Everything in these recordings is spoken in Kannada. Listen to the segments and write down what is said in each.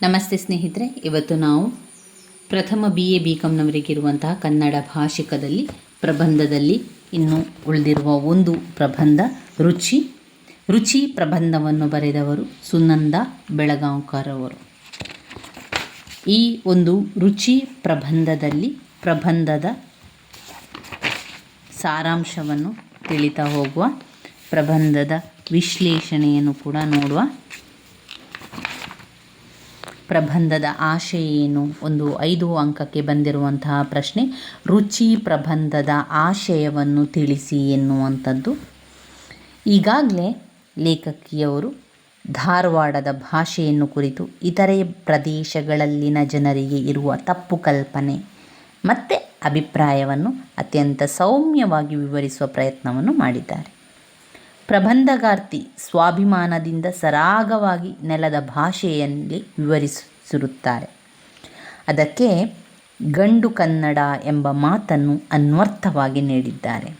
ನಮಸ್ತೆ ಸ್ನೇಹಿತರೆ, ಇವತ್ತು ನಾವು ಪ್ರಥಮ ಬಿ ಎ ಬಿ ಕಾಮ್ನವರಿಗಿರುವಂತಹ ಕನ್ನಡ ಭಾಷಿಕದಲ್ಲಿ, ಪ್ರಬಂಧದಲ್ಲಿ ಇನ್ನು ಉಳಿದಿರುವ ಒಂದು ಪ್ರಬಂಧ ರುಚಿ. ರುಚಿ ಪ್ರಬಂಧವನ್ನು ಬರೆದವರು ಸುನಂದ ಬೆಳಗಾಂವ್ಕರ್ ಅವರು ಈ ಒಂದು ರುಚಿ ಪ್ರಬಂಧದಲ್ಲಿ ಪ್ರಬಂಧದ ಸಾರಾಂಶವನ್ನು ತಿಳಿತಾ ಹೋಗುವ, ಪ್ರಬಂಧದ ವಿಶ್ಲೇಷಣೆಯನ್ನು ಕೂಡ ನೋಡುವ ಪ್ರಬಂಧದ ಆಶಯ ಏನು? ಒಂದು ಐದು ಅಂಕಕ್ಕೆ ಬಂದಿರುವಂತಹ ಪ್ರಶ್ನೆ, ರುಚಿ ಪ್ರಬಂಧದ ಆಶಯವನ್ನು ತಿಳಿಸಿ ಎನ್ನುವಂಥದ್ದು. ಈಗಾಗಲೇ ಲೇಖಕಿಯವರು ಧಾರವಾಡದ ಭಾಷೆಯನ್ನು ಕುರಿತು ಇತರೆ ಪ್ರದೇಶಗಳಲ್ಲಿನ ಜನರಿಗೆ ಇರುವ ತಪ್ಪು ಕಲ್ಪನೆ ಮತ್ತು ಅಭಿಪ್ರಾಯವನ್ನು ಅತ್ಯಂತ ಸೌಮ್ಯವಾಗಿ ವಿವರಿಸುವ ಪ್ರಯತ್ನವನ್ನು ಮಾಡಿದ್ದಾರೆ. ಪ್ರಬಂಧಗಾರ್ತಿ ಸ್ವಾಭಿಮಾನದಿಂದ ಸರಾಗವಾಗಿ ನೆಲದ ಭಾಷೆಯಲ್ಲಿ ವಿವರಿಸಿರುತ್ತಾರೆ ಅದಕ್ಕೆ ಗಂಡು ಕನ್ನಡ ಎಂಬ ಮಾತನ್ನು ಅನ್ವರ್ಥವಾಗಿ ನೀಡಿದ್ದಾರೆ.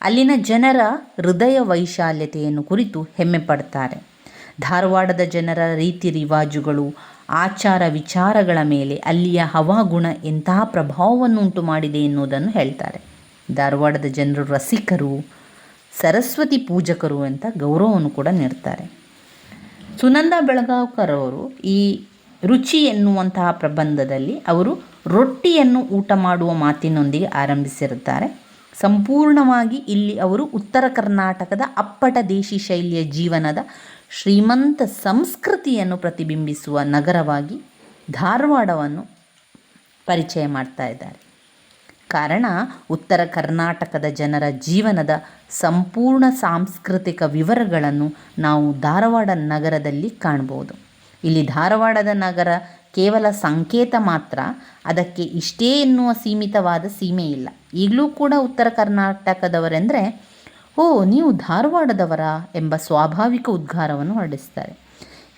ಅಲ್ಲಿನ ಜನರ ಹೃದಯ ವೈಶಾಲ್ಯತೆಯನ್ನು ಕುರಿತು ಹೆಮ್ಮೆ ಪಡ್ತಾರೆ. ಧಾರವಾಡದ ಜನರ ರೀತಿ ರಿವಾಜುಗಳು, ಆಚಾರ ವಿಚಾರಗಳ ಮೇಲೆ ಅಲ್ಲಿಯ ಹವಾಗುಣ ಎಂತಹ ಪ್ರಭಾವವನ್ನು ಉಂಟು ಮಾಡಿದೆ ಎನ್ನುವುದನ್ನು ಹೇಳ್ತಾರೆ. ಧಾರವಾಡದ ಜನರು ರಸಿಕರು ಸರಸ್ವತಿ ಪೂಜಕರು ಅಂತ ಗೌರವವನ್ನು ಕೂಡ ನೀಡ್ತಾರೆ. ಸುನಂದ ಬೆಳಗಾವ್ಕರ್ ಅವರು ಈ ರುಚಿ ಎನ್ನುವಂತಹ ಪ್ರಬಂಧದಲ್ಲಿ ಅವರು ರೊಟ್ಟಿಯನ್ನು ಊಟ ಮಾಡುವ ಮಾತಿನೊಂದಿಗೆ ಆರಂಭಿಸಿರುತ್ತಾರೆ. ಸಂಪೂರ್ಣವಾಗಿ ಇಲ್ಲಿ ಅವರು ಉತ್ತರ ಕರ್ನಾಟಕದ ಅಪ್ಪಟ ದೇಶಿ ಶೈಲಿಯ ಜೀವನದ ಶ್ರೀಮಂತ ಸಂಸ್ಕೃತಿಯನ್ನು ಪ್ರತಿಬಿಂಬಿಸುವ ನಗರವಾಗಿ ಧಾರವಾಡವನ್ನು ಪರಿಚಯ ಮಾಡ್ತಾ ಇದ್ದಾರೆ. ಕಾರಣ ಉತ್ತರ ಕರ್ನಾಟಕದ ಜನರ ಜೀವನದ ಸಂಪೂರ್ಣ ಸಾಂಸ್ಕೃತಿಕ ವಿವರಗಳನ್ನು ನಾವು ಧಾರವಾಡ ನಗರದಲ್ಲಿ ಕಾಣ್ಬೋದು. ಇಲ್ಲಿ ಧಾರವಾಡದ ನಗರ ಕೇವಲ ಸಂಕೇತ ಮಾತ್ರ, ಅದಕ್ಕೆ ಇಷ್ಟೇ ಎನ್ನುವ ಸೀಮಿತವಾದ ಸೀಮೆ ಇಲ್ಲ. ಈಗಲೂ ಕೂಡ ಉತ್ತರ ಕರ್ನಾಟಕದವರೆಂದರೆ, ಓ, ನೀವು ಧಾರವಾಡದವರ ಎಂಬ ಸ್ವಾಭಾವಿಕ ಉದ್ಗಾರವನ್ನು ಹೊರಡಿಸ್ತಾರೆ.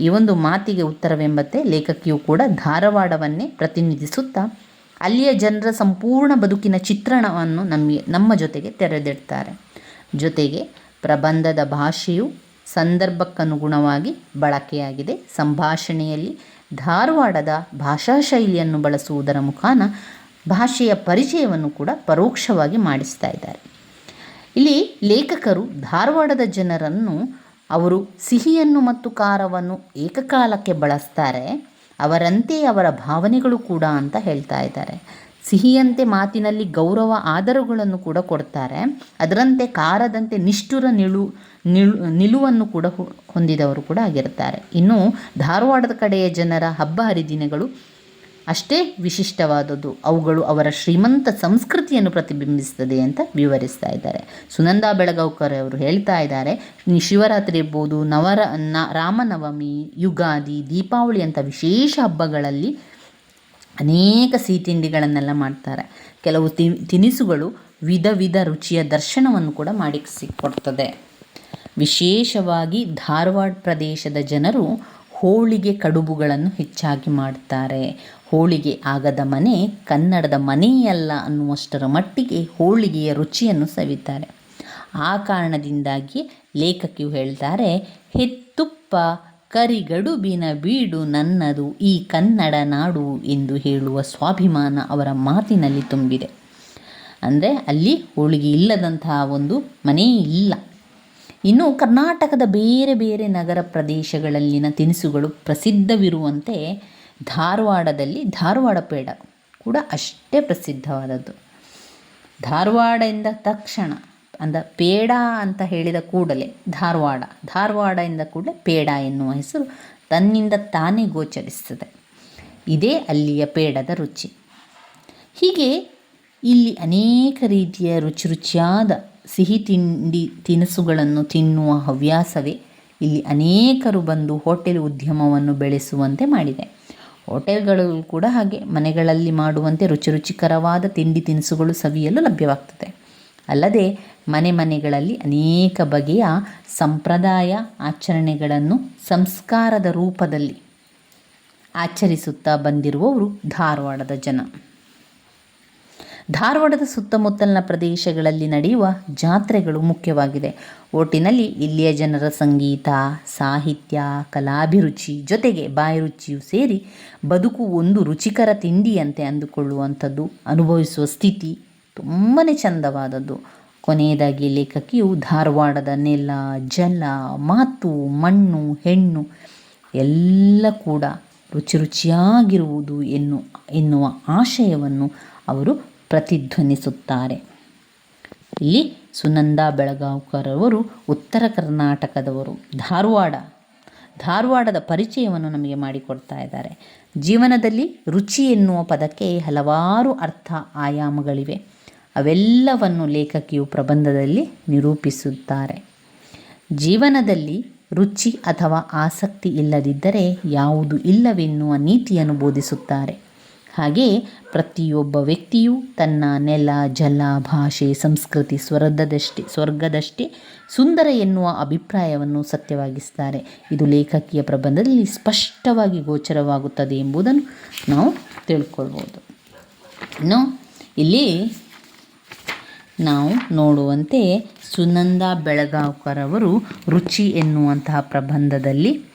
ಈ ಒಂದು ಮಾತಿಗೆ ಉತ್ತರವೆಂಬಂತೆ ಲೇಖಕಿಯು ಕೂಡ ಧಾರವಾಡವನ್ನೇ ಪ್ರತಿನಿಧಿಸುತ್ತಾ ಅಲ್ಲಿಯ ಜನರ ಸಂಪೂರ್ಣ ಬದುಕಿನ ಚಿತ್ರಣವನ್ನು ನಮಗೆ, ನಮ್ಮ ಜೊತೆಗೆ ತೆರೆದಿಡ್ತಾರೆ. ಜೊತೆಗೆ ಪ್ರಬಂಧದ ಭಾಷೆಯು ಸಂದರ್ಭಕ್ಕನುಗುಣವಾಗಿ ಬಳಕೆಯಾಗಿದೆ. ಸಂಭಾಷಣೆಯಲ್ಲಿ ಧಾರವಾಡದ ಭಾಷಾ ಶೈಲಿಯನ್ನು ಬಳಸುವುದರ ಮುಖಾನ ಭಾಷೆಯ ಪರಿಚಯವನ್ನು ಕೂಡ ಪರೋಕ್ಷವಾಗಿ ಮಾಡಿಸ್ತಾ ಇದ್ದಾರೆ. ಇಲ್ಲಿ ಲೇಖಕರು ಧಾರವಾಡದ ಜನರನ್ನು ಅವರು ಸಿಹಿಯನ್ನು ಮತ್ತು ಖಾರವನ್ನು ಏಕಕಾಲಕ್ಕೆ ಬಳಸ್ತಾರೆ. ಅವರಂತೆ ಅವರ ಭಾವನೆಗಳು ಕೂಡ ಅಂತ ಹೇಳ್ತಾ ಇದ್ದಾರೆ. ಸಿಹಿಯಂತೆ ಮಾತಿನಲ್ಲಿ ಗೌರವ ಆದರಗಳನ್ನು ಕೂಡ ಕೊಡ್ತಾರೆ. ಅದರಂತೆ ಕಾರದಂತೆ ನಿಷ್ಠುರ ನಿಳು ನಿಲು ನಿಲುವನ್ನು ಕೂಡ ಹೊಂದಿದವರು ಕೂಡ ಆಗಿರ್ತಾರೆ ಇನ್ನು ಧಾರವಾಡದ ಕಡೆಯ ಜನರ ಹಬ್ಬ ಹರಿದಿನಗಳು ಅಷ್ಟೇ ವಿಶಿಷ್ಟವಾದದ್ದು. ಅವುಗಳು ಅವರ ಶ್ರೀಮಂತ ಸಂಸ್ಕೃತಿಯನ್ನು ಪ್ರತಿಬಿಂಬಿಸ್ತದೆ ಅಂತ ವಿವರಿಸ್ತಾ ಇದ್ದಾರೆ. ಸುನಂದಾ ಬೆಳಗಾವ್ಕರ್ ಅವರು ಹೇಳ್ತಾ ಇದ್ದಾರೆ ಶಿವರಾತ್ರಿ ಇರ್ಬೋದು ನವರ ನ ರಾಮನವಮಿ, ಯುಗಾದಿ, ದೀಪಾವಳಿ ಅಂತ ವಿಶೇಷ ಹಬ್ಬಗಳಲ್ಲಿ ಅನೇಕ ಸಿಹಿ ತಿಂಡಿಗಳನ್ನೆಲ್ಲ ಮಾಡ್ತಾರೆ. ಕೆಲವು ತಿ, ತಿನಿಸುಗಳು ವಿಧ ವಿಧ ರುಚಿಯ ದರ್ಶನವನ್ನು ಕೂಡ ಮಾಡಿಸಿಕೊಡ್ತದೆ ವಿಶೇಷವಾಗಿ ಧಾರವಾಡ ಪ್ರದೇಶದ ಜನರು ಹೋಳಿಗೆ ಕಡುಬುಗಳನ್ನು ಹೆಚ್ಚಾಗಿ ಮಾಡ್ತಾರೆ. ಹೋಳಿಗೆ ಆಗದ ಮನೆ ಕನ್ನಡದ ಮನೆಯಲ್ಲ ಅನ್ನುವಷ್ಟರ ಮಟ್ಟಿಗೆ ಹೋಳಿಗೆಯ ರುಚಿಯನ್ನು ಸವಿತಾರೆ. ಆ ಕಾರಣದಿಂದಾಗಿ ಲೇಖಕಿಯು ಹೇಳ್ತಾರೆ, ಹೆತ್ತುಪ್ಪ, ಕರಿಗಡುಬಿನ ಬೀಡು ನನ್ನದು, ಈ ಕನ್ನಡ ನಾಡು ಎಂದು ಹೇಳುವ ಸ್ವಾಭಿಮಾನ ಅವರ ಮಾತಿನಲ್ಲಿ ತುಂಬಿದೆ. ಅಂದರೆ ಅಲ್ಲಿ ಹೋಳಿಗೆ ಇಲ್ಲದಂತಹ ಒಂದು ಮನೆ ಇಲ್ಲ. ಇನ್ನು ಕರ್ನಾಟಕದ ಬೇರೆ ಬೇರೆ ನಗರ ಪ್ರದೇಶಗಳಲ್ಲಿನ ತಿನಿಸುಗಳು ಪ್ರಸಿದ್ಧವಿರುವಂತೆ ಧಾರವಾಡದಲ್ಲಿ ಧಾರವಾಡ ಪೇಡ ಕೂಡ ಅಷ್ಟೇ ಪ್ರಸಿದ್ಧವಾದದ್ದು. ಧಾರವಾಡ ಎಂದ ತಕ್ಷಣ ಅಂದ ಪೇಡ ಅಂತ ಹೇಳಿದ ಕೂಡಲೇ ಧಾರವಾಡ ಧಾರವಾಡ ಎಂದ ಕೂಡಲೇ ಪೇಡ ಎನ್ನುವ ಹೆಸರು ತನ್ನಿಂದ ತಾನೇ ಗೋಚರಿಸ್ತದೆ ಇದೇ ಅಲ್ಲಿಯ ಪೇಡದ ರುಚಿ. ಹೀಗೆ ಇಲ್ಲಿ ಅನೇಕ ರೀತಿಯ ರುಚಿ ರುಚಿಯಾದ ಸಿಹಿ ತಿಂಡಿ ತಿನಿಸುಗಳನ್ನು ತಿನ್ನುವ ಹವ್ಯಾಸವೇ ಇಲ್ಲಿ ಅನೇಕರು ಬಂದು ಹೋಟೆಲ್ ಉದ್ಯಮವನ್ನು ಬೆಳೆಸುವಂತೆ ಮಾಡಿದೆ. ಹೋಟೆಲ್ಗಳು ಕೂಡ ಹಾಗೆ ಮನೆಗಳಲ್ಲಿ ಮಾಡುವಂತೆ ರುಚಿ ರುಚಿಕರವಾದ ತಿಂಡಿ ತಿನಿಸುಗಳು ಸವಿಯಲು ಲಭ್ಯವಾಗ್ತದೆ. ಅಲ್ಲದೆ ಮನೆ ಮನೆಗಳಲ್ಲಿ ಅನೇಕ ಬಗೆಯ ಸಂಪ್ರದಾಯ ಆಚರಣೆಗಳನ್ನು ಸಂಸ್ಕಾರದ ರೂಪದಲ್ಲಿ ಆಚರಿಸುತ್ತಾ ಬಂದಿರುವವರು ಧಾರವಾಡದ ಜನ. ಧಾರವಾಡದ ಸುತ್ತಮುತ್ತಲಿನ ಪ್ರದೇಶಗಳಲ್ಲಿ ನಡೆಯುವ ಜಾತ್ರೆಗಳು ಮುಖ್ಯವಾಗಿದೆ ಒಟ್ಟಿನಲ್ಲಿ ಇಲ್ಲಿಯ ಜನರ ಸಂಗೀತ, ಸಾಹಿತ್ಯ, ಕಲಾಭಿರುಚಿ ಜೊತೆಗೆ ಬಾಯಿ ರುಚಿಯು ಸೇರಿ ಬದುಕು ಒಂದು ರುಚಿಕರ ತಿಂಡಿಯಂತೆ ಅಂದುಕೊಳ್ಳುವಂಥದ್ದು ಅನುಭವಿಸುವ ಸ್ಥಿತಿ ತುಂಬಾ ಚಂದವಾದದ್ದು. ಕೊನೆಯದಾಗಿ ಲೇಖಕಿಯು ಧಾರವಾಡದ ನೆಲ, ಜಲ, ಮಾತು, ಮಣ್ಣು, ಹೆಣ್ಣು ಎಲ್ಲ ಕೂಡ ರುಚಿ ರುಚಿಯಾಗಿರುವುದು ಎನ್ನು, ಎನ್ನುವ ಆಶಯವನ್ನು ಅವರು ಪ್ರತಿಧ್ವನಿಸುತ್ತಾರೆ. ಇಲ್ಲಿ ಸುನಂದ ಬೆಳಗಾವ್ಕರವರು, ಉತ್ತರ ಕರ್ನಾಟಕದವರು, ಧಾರವಾಡ, ಧಾರವಾಡದ ಪರಿಚಯವನ್ನು ನಮಗೆ ಮಾಡಿಕೊಡ್ತಾ ಇದ್ದಾರೆ. ಜೀವನದಲ್ಲಿ ರುಚಿ ಎನ್ನುವ ಪದಕ್ಕೆ ಹಲವಾರು ಅರ್ಥ ಆಯಾಮಗಳಿವೆ. ಅವೆಲ್ಲವನ್ನು ಲೇಖಕಿಯು ಪ್ರಬಂಧದಲ್ಲಿ ನಿರೂಪಿಸುತ್ತಾರೆ. ಜೀವನದಲ್ಲಿ ರುಚಿ ಅಥವಾ ಆಸಕ್ತಿ ಇಲ್ಲದಿದ್ದರೆ ಯಾವುದು ಇಲ್ಲವೆನ್ನುವ ನೀತಿಯನ್ನು ಬೋಧಿಸುತ್ತಾರೆ. ಹಾಗೆಯೇ ಪ್ರತಿಯೊಬ್ಬ ವ್ಯಕ್ತಿಯು ತನ್ನ ನೆಲ, ಜಲ, ಭಾಷೆ, ಸಂಸ್ಕೃತಿ ಸ್ವರ್ಗದಷ್ಟೇ ಸ್ವರ್ಗದಷ್ಟೇ ಸುಂದರ ಎನ್ನುವ ಅಭಿಪ್ರಾಯವನ್ನು ಸತ್ಯವಾಗಿಸ್ತಾರೆ. ಇದು ಲೇಖಕಿಯ ಪ್ರಬಂಧದಲ್ಲಿ ಸ್ಪಷ್ಟವಾಗಿ ಗೋಚರವಾಗುತ್ತದೆ ಎಂಬುದನ್ನು ನಾವು ತಿಳ್ಕೊಳ್ಬೋದು. ಇನ್ನು ಇಲ್ಲಿ ನಾವು ನೋಡುವಂತೆ ಸುನಂದ ಬೆಳಗಾವ್ಕರವರು ರುಚಿ ಎನ್ನುವಂತಹ ಪ್ರಬಂಧದಲ್ಲಿ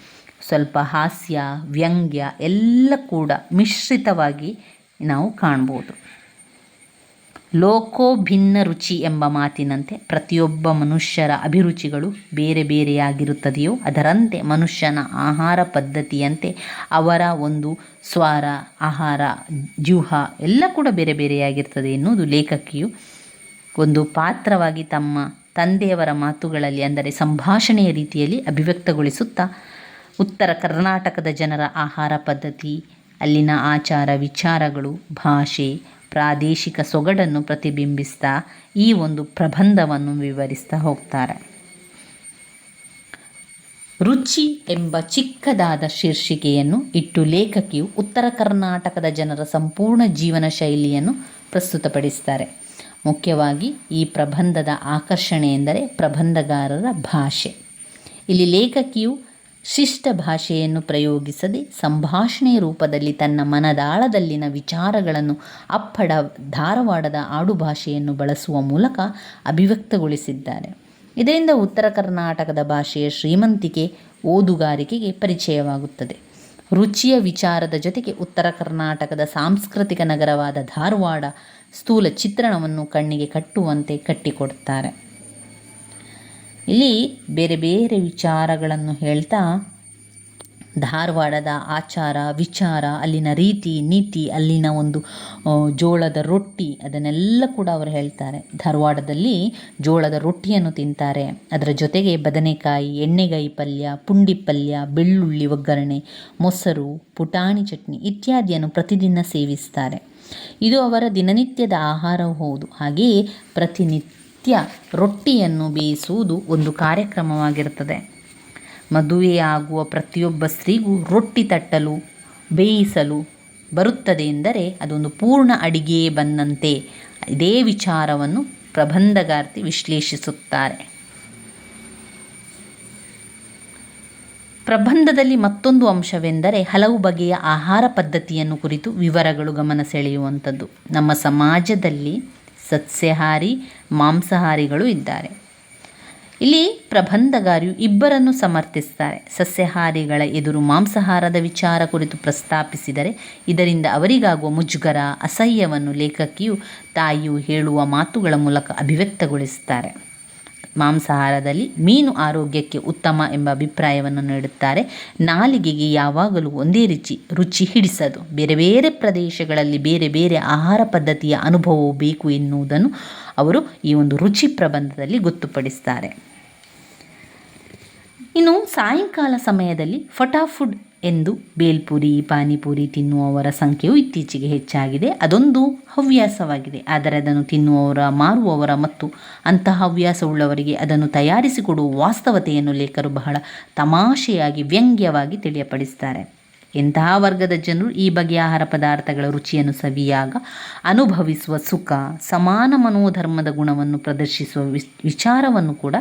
ಸ್ವಲ್ಪ ಹಾಸ್ಯ, ವ್ಯಂಗ್ಯ ಎಲ್ಲ ಕೂಡ ಮಿಶ್ರಿತವಾಗಿ ನಾವು ಕಾಣ್ಬೋದು. ಲೋಕೋ ಭಿನ್ನ ರುಚಿ ಎಂಬ ಮಾತಿನಂತೆ ಪ್ರತಿಯೊಬ್ಬ ಮನುಷ್ಯರ ಅಭಿರುಚಿಗಳು ಬೇರೆ ಬೇರೆಯಾಗಿರುತ್ತದೆಯೋ, ಅದರಂತೆ ಮನುಷ್ಯನ ಆಹಾರ ಪದ್ಧತಿಯಂತೆ ಅವರ ಒಂದು ಸ್ವಾರ, ಆಹಾರ ಜ್ಯೂಹ ಎಲ್ಲ ಕೂಡ ಬೇರೆ ಬೇರೆಯಾಗಿರ್ತದೆ ಎನ್ನುವುದು ಲೇಖಕಿಯು ಒಂದು ಪಾತ್ರವಾಗಿ ತಮ್ಮ ತಂದೆಯವರ ಮಾತುಗಳಲ್ಲಿ ಅಂದರೆ ಸಂಭಾಷಣೆಯ ರೀತಿಯಲ್ಲಿ ಅಭಿವ್ಯಕ್ತಗೊಳಿಸುತ್ತಾ ಉತ್ತರ ಕರ್ನಾಟಕದ ಜನರ ಆಹಾರ ಪದ್ಧತಿ, ಅಲ್ಲಿನ ಆಚಾರ ವಿಚಾರಗಳು, ಭಾಷೆ, ಪ್ರಾದೇಶಿಕ ಸೊಗಡನ್ನು ಪ್ರತಿಬಿಂಬಿಸ್ತಾ ಈ ಒಂದು ಪ್ರಬಂಧವನ್ನು ವಿವರಿಸ್ತಾ ಹೋಗ್ತಾರೆ. ರುಚಿ ಎಂಬ ಚಿಕ್ಕದಾದ ಶೀರ್ಷಿಕೆಯನ್ನು ಇಟ್ಟು ಲೇಖಕಿಯು ಉತ್ತರ ಕರ್ನಾಟಕದ ಜನರ ಸಂಪೂರ್ಣ ಜೀವನ ಶೈಲಿಯನ್ನು ಪ್ರಸ್ತುತಪಡಿಸ್ತಾರೆ. ಮುಖ್ಯವಾಗಿ ಈ ಪ್ರಬಂಧದ ಆಕರ್ಷಣೆ ಎಂದರೆ ಪ್ರಬಂಧಗಾರರ ಭಾಷೆ. ಇಲ್ಲಿ ಲೇಖಕಿಯು ಶಿಷ್ಟ ಭಾಷೆಯನ್ನು ಪ್ರಯೋಗಿಸದೆ ಸಂಭಾಷಣೆ ರೂಪದಲ್ಲಿ ತನ್ನ ಮನದಾಳದಲ್ಲಿನ ವಿಚಾರಗಳನ್ನು ಅಪ್ಪಡ ಧಾರವಾಡದ ಆಡುಭಾಷೆಯನ್ನು ಬಳಸುವ ಮೂಲಕ ಅಭಿವ್ಯಕ್ತಗೊಳಿಸಿದ್ದಾರೆ. ಇದರಿಂದ ಉತ್ತರ ಕರ್ನಾಟಕದ ಭಾಷೆಯ ಶ್ರೀಮಂತಿಕೆ ಓದುಗಾರಿಕೆಗೆ ಪರಿಚಯವಾಗುತ್ತದೆ. ರುಚಿಯ ವಿಚಾರದ ಜೊತೆಗೆ ಉತ್ತರ ಕರ್ನಾಟಕದ ಸಾಂಸ್ಕೃತಿಕ ನಗರವಾದ ಧಾರವಾಡ ಸ್ಥೂಲ ಚಿತ್ರಣವನ್ನು ಕಣ್ಣಿಗೆ ಕಟ್ಟುವಂತೆ ಕಟ್ಟಿಕೊಡ್ತಾರೆ ಇಲ್ಲಿ ಬೇರೆ ಬೇರೆ ವಿಚಾರಗಳನ್ನು ಹೇಳ್ತಾ ಧಾರವಾಡದ ಆಚಾರ, ವಿಚಾರ, ಅಲ್ಲಿನ ರೀತಿ, ನೀತಿ, ಅಲ್ಲಿನ ಒಂದು ಜೋಳದ ರೊಟ್ಟಿ ಅದನ್ನೆಲ್ಲ ಕೂಡ ಅವರು ಹೇಳ್ತಾರೆ. ಧಾರವಾಡದಲ್ಲಿ ಜೋಳದ ರೊಟ್ಟಿಯನ್ನು ತಿಂತಾರೆ. ಅದರ ಜೊತೆಗೆ ಬದನೆಕಾಯಿ, ಎಣ್ಣೆಗಾಯಿ ಪಲ್ಯ, ಪುಂಡಿ ಪಲ್ಯ, ಬೆಳ್ಳುಳ್ಳಿ ಒಗ್ಗರಣೆ, ಮೊಸರು, ಪುಟಾಣಿ ಚಟ್ನಿ ಇತ್ಯಾದಿಯನ್ನು ಪ್ರತಿದಿನ ಸೇವಿಸ್ತಾರೆ. ಇದು ಅವರ ದಿನನಿತ್ಯದ ಆಹಾರವೂ ಹೌದು. ಹಾಗೆಯೇ ಪ್ರತಿನಿತ್ಯ ರೊಟ್ಟಿಯನ್ನು ಬೇಯಿಸುವುದು ಒಂದು ಕಾರ್ಯಕ್ರಮವಾಗಿರುತ್ತದೆ. ಮದುವೆಯಾಗುವ ಪ್ರತಿಯೊಬ್ಬ ಸ್ತ್ರೀಗೂ ರೊಟ್ಟಿ ತಟ್ಟಲು, ಬೇಯಿಸಲು ಬರುತ್ತದೆ ಎಂದರೆ ಅದೊಂದು ಪೂರ್ಣ ಅಡಿಗೆ ಬಂದಂತೆ ಇದೇ ವಿಚಾರವನ್ನು ಪ್ರಬಂಧಗಾರ್ತಿ ವಿಶ್ಲೇಷಿಸುತ್ತಾರೆ. ಪ್ರಬಂಧದಲ್ಲಿ ಮತ್ತೊಂದು ಅಂಶವೆಂದರೆ ಹಲವು ಬಗೆಯ ಆಹಾರ ಪದ್ಧತಿಯನ್ನು ಕುರಿತು ವಿವರಗಳು ಗಮನ ಸೆಳೆಯುವಂಥದ್ದು. ನಮ್ಮ ಸಮಾಜದಲ್ಲಿ ಸಸ್ಯಾಹಾರಿ, ಮಾಂಸಾಹಾರಿಗಳು ಇದ್ದಾರೆ. ಇಲ್ಲಿ ಪ್ರಬಂಧಗಾರಿಯು ಇಬ್ಬರನ್ನು ಸಮರ್ಥಿಸ್ತಾರೆ ಸಸ್ಯಾಹಾರಿಗಳ ಎದುರು ಮಾಂಸಾಹಾರದ ವಿಚಾರ ಕುರಿತು ಪ್ರಸ್ತಾಪಿಸಿದರೆ ಇದರಿಂದ ಅವರಿಗಾಗುವ ಮುಜುಗರ, ಅಸಹ್ಯವನ್ನು ಲೇಖಕಿಯು ತಾಯಿಯು ಹೇಳುವ ಮಾತುಗಳ ಮೂಲಕ ಅಭಿವ್ಯಕ್ತಗೊಳಿಸುತ್ತಾರೆ. ಮಾಂಸಾಹಾರದಲ್ಲಿ ಮೀನು ಆರೋಗ್ಯಕ್ಕೆ ಉತ್ತಮ ಎಂಬ ಅಭಿಪ್ರಾಯವನ್ನು ನೀಡುತ್ತಾರೆ. ನಾಲಿಗೆಗೆ ಯಾವಾಗಲೂ ಒಂದೇ ರುಚಿ ರುಚಿ ಹಿಡಿಸದು. ಬೇರೆ ಬೇರೆ ಪ್ರದೇಶಗಳಲ್ಲಿ ಬೇರೆ ಬೇರೆ ಆಹಾರ ಪದ್ಧತಿಯ ಅನುಭವವು ಬೇಕು ಎನ್ನುವುದನ್ನು ಅವರು ಈ ಒಂದು ರುಚಿ ಪ್ರಬಂಧದಲ್ಲಿ ಗೊತ್ತುಪಡಿಸ್ತಾರೆ. ಇನ್ನು ಸಾಯಂಕಾಲ ಸಮಯದಲ್ಲಿ ಫಟಾಫುಡ್ ಎಂದು ಬೇಲ್ಪುರಿ, ಪಾನಿಪುರಿ ತಿನ್ನುವವರ ಸಂಖ್ಯೆಯು ಇತ್ತೀಚೆಗೆ ಹೆಚ್ಚಾಗಿದೆ. ಅದೊಂದು ಹವ್ಯಾಸವಾಗಿದೆ. ಆದರೆ ಅದನ್ನು ತಿನ್ನುವವರ, ಮಾರುವವರ ಮತ್ತು ಅಂತಹ ಹವ್ಯಾಸವುಳ್ಳವರಿಗೆ ಅದನ್ನು ತಯಾರಿಸಿಕೊಡುವ ವಾಸ್ತವತೆಯನ್ನು ಲೇಖರು ಬಹಳ ತಮಾಷೆಯಾಗಿ, ವ್ಯಂಗ್ಯವಾಗಿ ತಿಳಿಯಪಡಿಸ್ತಾರೆ ಎಂತಹ ವರ್ಗದ ಜನರು ಈ ಬಗೆಯ ಆಹಾರ ಪದಾರ್ಥಗಳ ರುಚಿಯನ್ನು ಸವಿಯಾಗ ಅನುಭವಿಸುವ ಸುಖ, ಸಮಾನ ಮನೋಧರ್ಮದ ಗುಣವನ್ನು ಪ್ರದರ್ಶಿಸುವ ವಿಚಾರವನ್ನು ಕೂಡ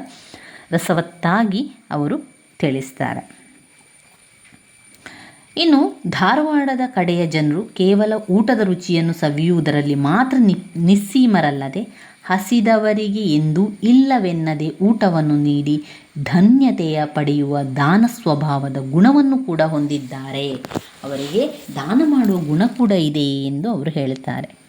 ರಸವತ್ತಾಗಿ ಅವರು ತಿಳಿಸ್ತಾರೆ. ಇನ್ನು ಧಾರವಾಡದ ಕಡೆಯ ಜನರು ಕೇವಲ ಊಟದ ರುಚಿಯನ್ನು ಸವಿಯುವುದರಲ್ಲಿ ಮಾತ್ರ ನಿ, ನಿಸ್ಸೀಮರಲ್ಲದೆ ಹಸಿದವರಿಗೆ ಎಂದು ಇಲ್ಲವೆನ್ನದೆ ಊಟವನ್ನು ನೀಡಿ ಧನ್ಯತೆಯ ಪಡೆಯುವ ದಾನ ಸ್ವಭಾವದ ಗುಣವನ್ನು ಕೂಡ ಹೊಂದಿದ್ದಾರೆ. ಅವರಿಗೆ ದಾನ ಮಾಡುವ ಗುಣ ಕೂಡ ಇದೆ ಎಂದು ಅವರು ಹೇಳುತ್ತಾರೆ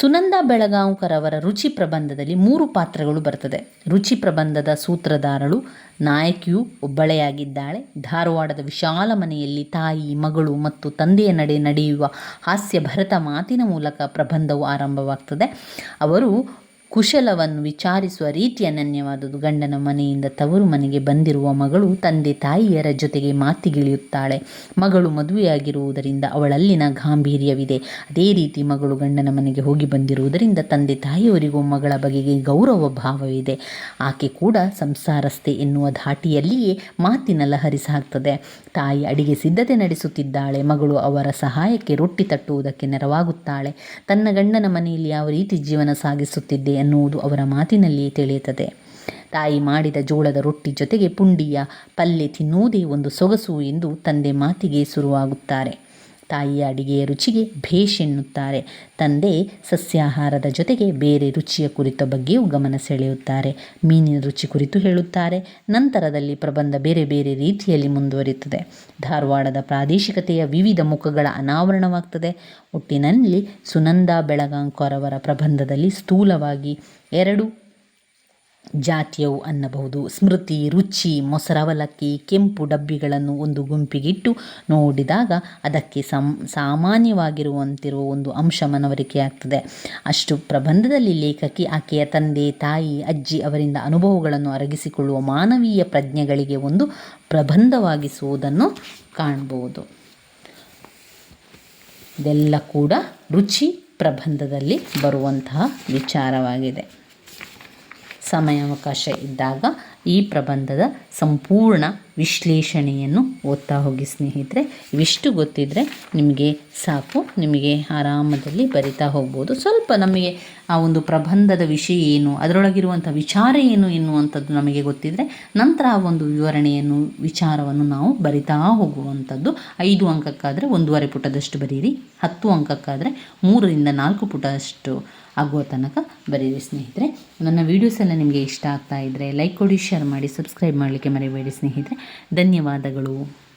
ಸುನಂದ ಬೆಳಗಾಂವ್ಕರ್ ಅವರ ರುಚಿ ಪ್ರಬಂಧದಲ್ಲಿ ಮೂರು ಪಾತ್ರಗಳು ಬರ್ತದೆ. ರುಚಿ ಪ್ರಬಂಧದ ಸೂತ್ರಧಾರಳು, ನಾಯಕಿಯು ಒಬ್ಬಳೆಯಾಗಿದ್ದಾಳೆ. ಧಾರವಾಡದ ವಿಶಾಲ ಮನೆಯಲ್ಲಿ ತಾಯಿ, ಮಗಳು ಮತ್ತು ತಂದೆಯ ನಡೆ ನಡೆಯುವ ಹಾಸ್ಯ ಭರತ ಮಾತಿನ ಮೂಲಕ ಪ್ರಬಂಧವು ಆರಂಭವಾಗ್ತದೆ. ಅವರು ಕುಶಲವನ್ನು ವಿಚಾರಿಸುವ ರೀತಿ ಅನನ್ಯವಾದುದು ಗಂಡನ ಮನೆಯಿಂದ ತವರು ಮನೆಗೆ ಬಂದಿರುವ ಮಗಳು ತಂದೆ ತಾಯಿಯರ ಜೊತೆಗೆ ಮಾತಿಗಿಳಿಯುತ್ತಾಳೆ. ಮಗಳು ಮದುವೆಯಾಗಿರುವುದರಿಂದ ಅವಳಲ್ಲಿನ ಗಾಂಭೀರ್ಯವಿದೆ. ಅದೇ ರೀತಿ ಮಗಳು ಗಂಡನ ಮನೆಗೆ ಹೋಗಿ ಬಂದಿರುವುದರಿಂದ ತಂದೆ ತಾಯಿಯವರಿಗೂ ಮಗಳ ಬಗೆಗೆ ಗೌರವ ಭಾವವಿದೆ. ಆಕೆ ಕೂಡ ಸಂಸಾರಸ್ಥೆ ಎನ್ನುವ ಧಾಟಿಯಲ್ಲಿಯೇ ಮಾತಿನ ಲಹರಿ ಸಾಗ್ತದೆ ತಾಯಿ ಅಡಿಗೆ ಸಿದ್ಧತೆ ನಡೆಸುತ್ತಿದ್ದಾಳೆ. ಮಗಳು ಅವರ ಸಹಾಯಕ್ಕೆ ರೊಟ್ಟಿ ತಟ್ಟುವುದಕ್ಕೆ ನೆರವಾಗುತ್ತಾಳೆ. ತನ್ನ ಗಂಡನ ಮನೆಯಲ್ಲಿ ಯಾವ ರೀತಿ ಜೀವನ ಸಾಗಿಸುತ್ತಿದ್ದೆ ಎನ್ನುವುದು ಅವರ ಮಾತಿನಲ್ಲಿ ತಿಳಿಯುತ್ತದೆ. ತಾಯಿ ಮಾಡಿದ ಜೋಳದ ರೊಟ್ಟಿ ಜೊತೆಗೆ ಪುಂಡಿಯ ಪಲ್ಯ ತಿನ್ನುವುದೇ ಒಂದು ಸೊಗಸು ಎಂದು ತಂದೆ ಮಾತಿಗೆ ಶುರುವಾಗುತ್ತಾರೆ. ತಾಯಿಯ ಅಡಿಗೆಯ ರುಚಿಗೆ ಭೇಷ್ ಎನ್ನುತ್ತಾರೆ. ತಂದೆ ಸಸ್ಯಾಹಾರದ ಜೊತೆಗೆ ಬೇರೆ ರುಚಿಯ ಕುರಿತ ಬಗ್ಗೆಯೂ ಗಮನ ಸೆಳೆಯುತ್ತಾರೆ. ಮೀನಿನ ರುಚಿ ಕುರಿತು ಹೇಳುತ್ತಾರೆ. ನಂತರದಲ್ಲಿ ಪ್ರಬಂಧ ಬೇರೆ ಬೇರೆ ರೀತಿಯಲ್ಲಿ ಮುಂದುವರಿಯುತ್ತದೆ. ಧಾರವಾಡದ ಪ್ರಾದೇಶಿಕತೆಯ ವಿವಿಧ ಮುಖಗಳ ಅನಾವರಣವಾಗ್ತದೆ. ಒಟ್ಟಿನಲ್ಲಿ ಸುನಂದ ಬೆಳಗಾಂಕರ್ ಅವರ ಪ್ರಬಂಧದಲ್ಲಿ ಸ್ಥೂಲವಾಗಿ ಎರಡು ಜಾತಿಯವು ಅನ್ನಬಹುದು. ಸ್ಮೃತಿ, ರುಚಿ ಮೊಸರವಲಕ್ಕಿ ಕೆಂಪು ಡಬ್ಬಿಗಳನ್ನು ಒಂದು ಗುಂಪಿಗಿಟ್ಟು ನೋಡಿದಾಗ ಅದಕ್ಕೆ ಸಂ, ಸಾಮಾನ್ಯವಾಗಿರುವಂತಿರುವ ಒಂದು ಅಂಶ ಮನವರಿಕೆಯಾಗ್ತದೆ. ಅಷ್ಟು ಪ್ರಬಂಧದಲ್ಲಿ ಲೇಖಕಿ, ಆಕೆಯ ತಂದೆ, ತಾಯಿ, ಅಜ್ಜಿ ಅವರಿಂದ ಅನುಭವಗಳನ್ನು ಅರಗಿಸಿಕೊಳ್ಳುವ ಮಾನವೀಯ ಪ್ರಜ್ಞೆಗಳಿಗೆ ಒಂದು ಪ್ರಬಂಧವಾಗಿಸುವುದನ್ನು ಕಾಣಬಹುದು ಇದೆಲ್ಲ ಕೂಡ ರುಚಿ ಪ್ರಬಂಧದಲ್ಲಿ ಬರುವಂತಹ ವಿಚಾರವಾಗಿದೆ. ಸಮಯಾವಕಾಶ ಇದ್ದಾಗ ಈ ಪ್ರಬಂಧದ ಸಂಪೂರ್ಣ ವಿಶ್ಲೇಷಣೆಯನ್ನು ಓದ್ತಾ ಹೋಗಿ ಸ್ನೇಹಿತರೆ. ಇವಿಷ್ಟು ಗೊತ್ತಿದ್ದರೆ ನಿಮಗೆ ಸಾಕು. ನಿಮಗೆ ಆರಾಮದಲ್ಲಿ ಬರಿತಾ ಹೋಗ್ಬೋದು. ಸ್ವಲ್ಪ ನಮಗೆ ಆ ಒಂದು ಪ್ರಬಂಧದ ವಿಷಯ ಏನು, ಅದರೊಳಗಿರುವಂಥ ವಿಚಾರ ಏನು ಎನ್ನುವಂಥದ್ದು ನಮಗೆ ಗೊತ್ತಿದ್ದರೆ ನಂತರ ಆ ಒಂದು ವಿವರಣೆಯನ್ನು, ವಿಚಾರವನ್ನು ನಾವು ಬರಿತಾ ಹೋಗುವಂಥದ್ದು. ಐದು ಅಂಕಕ್ಕಾದರೆ ಒಂದೂವರೆ ಪುಟದಷ್ಟು ಬರೀರಿ. ಹತ್ತು ಅಂಕಕ್ಕಾದರೆ ಮೂರರಿಂದ ನಾಲ್ಕು ಪುಟದಷ್ಟು ಆಗುವ ತನಕ ಬರೀರಿ ಸ್ನೇಹಿತರೆ. ನನ್ನ ವೀಡಿಯೋಸ್ ಎಲ್ಲ ನಿಮಗೆ ಇಷ್ಟ ಆಗ್ತಾ ಇದ್ದರೆ ಲೈಕ್ ಕೊಡಿ ಶೇರ್ ಮಾಡಿ ಸಬ್ಸ್ಕ್ರೈಬ್ ಮಾಡಲಿಕ್ಕೆ ಮರಿಬೇಡಿ ಸ್ನೇಹಿತರೆ. ಧನ್ಯವಾದಗಳು.